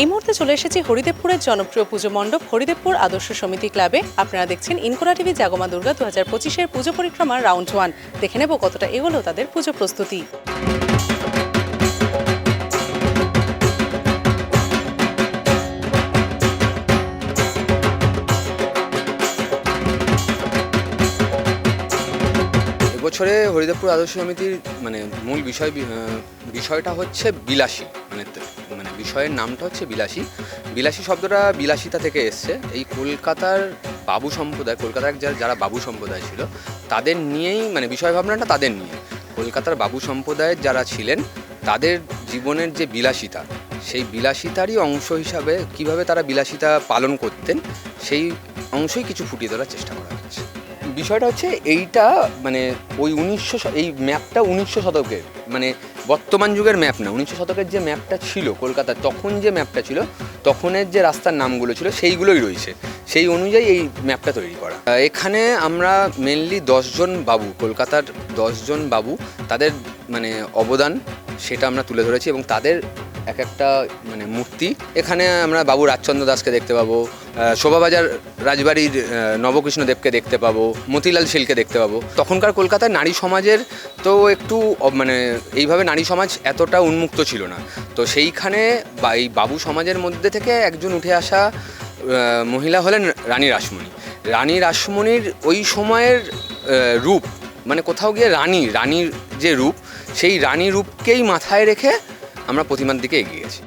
এই মুহূর্তে চলে এসেছি হরিদেবপুরের জনপ্রিয় পুজো মণ্ডপ, হরিদেবপুর আদর্শ সমিতি ক্লাবে আপনারা দেখছেন ইনকোরা টিভি, জাগমা দুর্গা দু হাজার পঁচিশের পুজো পরিক্রমার রাউন্ড ওয়ান। দেখে নেব কতটা এগোলো তাদের পুজো প্রস্তুতি। এবছরে হরিদেবপুর আদর্শ সমিতির মানে মূল বিষয় বিষয়টা হচ্ছে বিলাসী। মানে মানে বিষয়ের নামটা হচ্ছে বিলাসী। বিলাসী শব্দটা বিলাসিতা থেকে এসছে। এই কলকাতার বাবু সম্প্রদায়, কলকাতার যারা যারা বাবু সম্প্রদায় ছিল, তাদের নিয়েই মানে বিষয় ভাবনাটা তাদের নিয়ে। কলকাতার বাবু সম্প্রদায়ের যারা ছিলেন, তাদের জীবনের যে বিলাসিতা, সেই বিলাসিতারই অংশ হিসাবে কীভাবে তারা বিলাসিতা পালন করতেন, সেই অংশই কিছু ফুটিয়ে তোলার চেষ্টা করা হচ্ছে। বিষয়টা হচ্ছে এইটা মানে ওই উনিশশো এই ম্যাপটা উনিশশো শতকের মানে বর্তমান যুগের ম্যাপ না, উনিশশো শতকের যে ম্যাপটা ছিল কলকাতার তখন যে ম্যাপটা ছিল, তখনের যে রাস্তার নামগুলো ছিল, সেইগুলোই রয়েছে। সেই অনুযায়ী এই ম্যাপটা তৈরি করা। এখানে আমরা মেনলি দশজন বাবু, কলকাতার দশজন বাবু, তাদের মানে অবদান, সেটা আমরা তুলে ধরেছি এবং তাদের এক একটা মানে মূর্তি। এখানে আমরা বাবু রাজচন্দ্র দাসকে দেখতে পাবো শোভাবাজার রাজবাড়ির নবকৃষ্ণ দেবকে দেখতে পাবো, মতিলাল শীলকে দেখতে পাবো। তখনকার কলকাতায় নারী সমাজের তো একটু মানে এইভাবে নারী সমাজ এতটা উন্মুক্ত ছিল না। তো সেইখানে বা, এই বাবু সমাজের মধ্যে থেকে একজন উঠে আসা মহিলা হলেন রানী রাসমণি। রানী রাসমণির ওই সময়ের রূপ মানে কোথাও গিয়ে রানী, রানীর যে রূপ, সেই রানী রূপকেই মাথায় রেখে আমরা প্রতিমার দিকে এগিয়ে গেছি